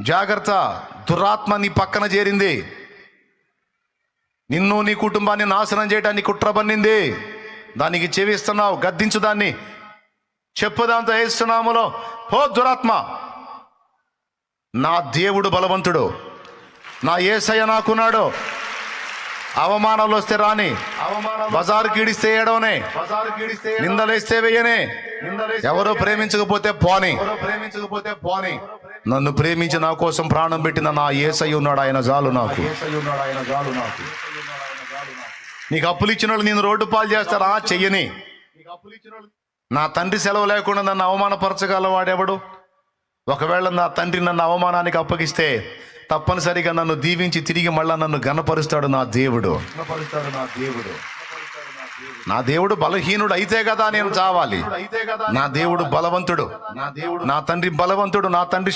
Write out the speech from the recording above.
జాగ్రత్త దురాత్మ నీ పక్కన చేరింది. నిన్ను నీ కుటుంబాన్ని నాశనం చేయడానికి కుట్ర పన్నింది. దానికి చెవిస్తున్నావు గద్దించు దాన్ని. చెప్పు దాంతో వేస్తున్నాములో పో దురాత్మ. నా దేవుడు బలవంతుడు. నా ఏసయ్య నాకున్నాడు. అవమానాలు వస్తే రాని బజారు కీడిస్తే ఏడవనే. నిందలేస్తే వెయ్యనే ఎవరో ప్రేమించకపోతే పోని ప్రేమించకపోతే పోని. నన్ను ప్రేమించి నా కోసం ప్రాణం పెట్టిన నా ఏసయ్య ఉన్నాడు ఆయన జాలు నాకు. నీకు. అప్పులు ఇచ్చిన వాళ్ళు నేను రోడ్డు పాలు చేస్తారా? చెయ్యని. నా తండ్రి సెలవు లేకుండా నన్ను అవమానపరచగల వాడెవడు? ఒకవేళ నా తండ్రి నన్ను అవమానానికి అప్పగిస్తే తప్పనిసరిగా నన్ను దీవించి తిరిగి మళ్ళా నన్ను గనపరుస్తాడు నా దేవుడు. నా దేవుడు. బలహీనుడు అయితే కదా నేను చావాలి. నా దేవుడు బలవంతుడు. నా దేవుడు నా తండ్రి బలవంతుడు నా తండ్రి